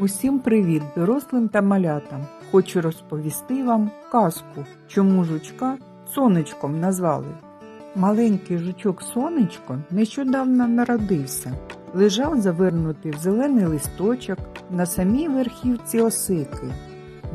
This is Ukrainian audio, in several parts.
Усім привіт, дорослим та малятам. Хочу розповісти вам казку, чому жучка сонечком назвали. Маленький жучок сонечко нещодавно народився. Лежав завернутий в зелений листочок на самій верхівці осики.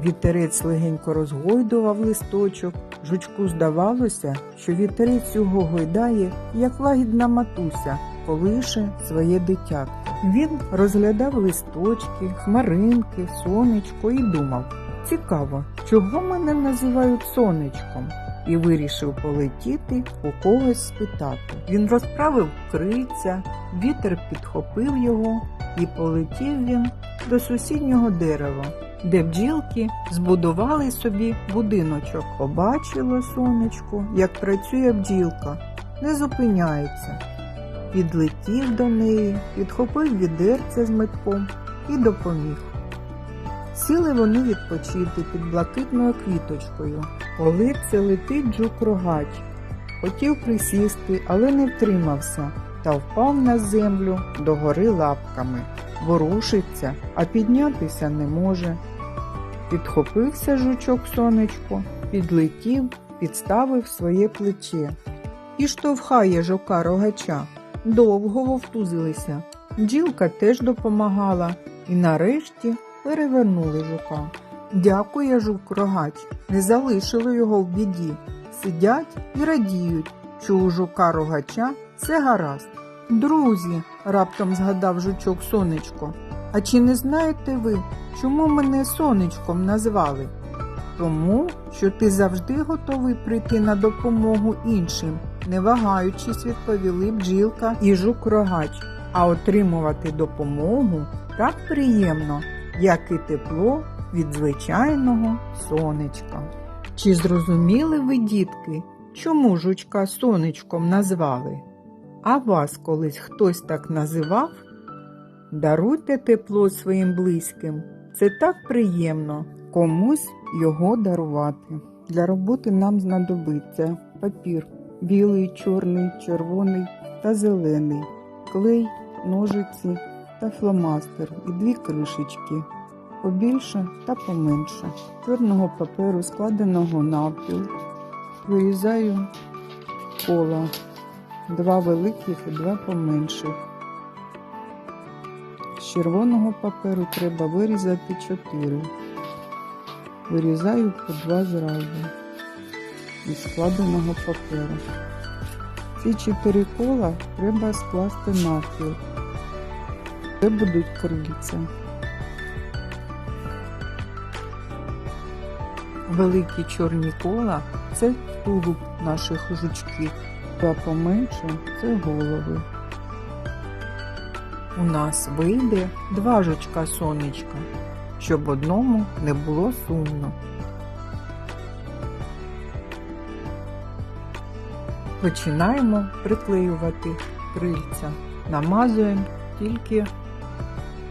Вітерець легенько розгойдував листочок. Жучку здавалося, що вітерець його гойдає, як лагідна матуся, колише своє дитятко. Він розглядав листочки, хмаринки, сонечко і думав: цікаво, чого мене називають сонечком? І вирішив полетіти у когось спитати. Він розправив крильця, вітер підхопив його, і полетів він до сусіднього дерева, де бджілки збудували собі будиночок. Побачило сонечко, як працює бджілка, не зупиняється. Підлетів до неї, підхопив відерце з метком і допоміг. Сіли вони відпочити під блакитною квіточкою. Коли це летить жук рогач. Хотів присісти, але не втримався та впав на землю догори лапками. Ворушиться, а піднятися не може. Підхопився жучок сонечко, підлетів, підставив своє плече. І штовхає жука рогача. Довго вовтузилися. Бджілка теж допомагала, і нарешті перевернули жука. Дякує жук рогач, не залишили його в біді. Сидять і радіють, що у жука рогача все гаразд. Друзі, раптом згадав жучок сонечко. А чи не знаєте ви, чому мене сонечком назвали? Тому, що ти завжди готовий прийти на допомогу іншим, не вагаючись, відповіли бджілка і жук рогач. А отримувати допомогу так приємно, як і тепло від звичайного сонечка. Чи зрозуміли ви, дітки, чому жучка сонечком назвали? А вас колись хтось так називав? Даруйте тепло своїм близьким. Це так приємно комусь його дарувати. Для роботи нам знадобиться папір білий, чорний, червоний та зелений, клей, ножиці та фломастер і дві кришечки, побільше та поменше. Чорного паперу складеного навпіл. Вирізаю кола, два великих і два поменших. З червоного паперу треба вирізати чотири. Вирізаю по два зразу із складеного паперу. Ці чотири кола треба скласти навпіл. Це будуть крильця. Великі чорні кола це тулуб наших жучків, а поменше це голови. У нас вийде два жучка сонечка, щоб одному не було сумно. Починаємо приклеювати крильця. Намазуємо тільки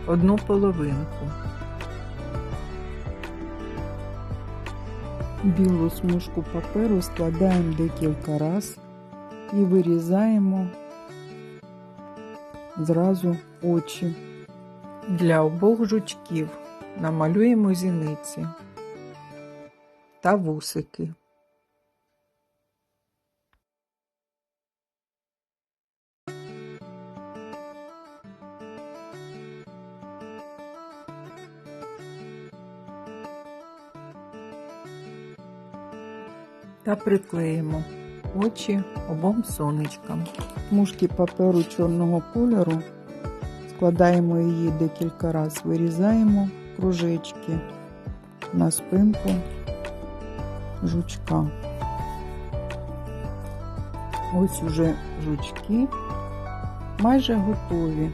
одну половинку. Білу смужку паперу складаємо декілька разів і вирізаємо зразу очі. Для обох жучків намалюємо зіниці та вусики. Та приклеїмо очі обом сонечкам. Смужки паперу чорного кольору складаємо її декілька разів, вирізаємо кружечки на спинку жучка. Ось уже жучки майже готові.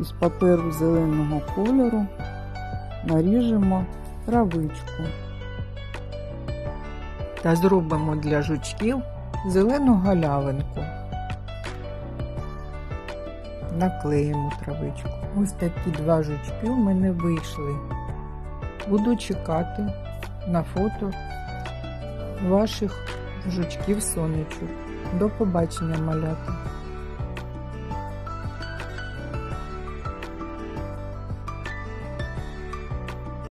Із паперу зеленого кольору наріжемо травичку та зробимо для жучків зелену галявинку. Наклеїмо травичку. Ось такі два жучки в мене вийшли. Буду чекати на фото ваших жучків сонечок. До побачення, малята!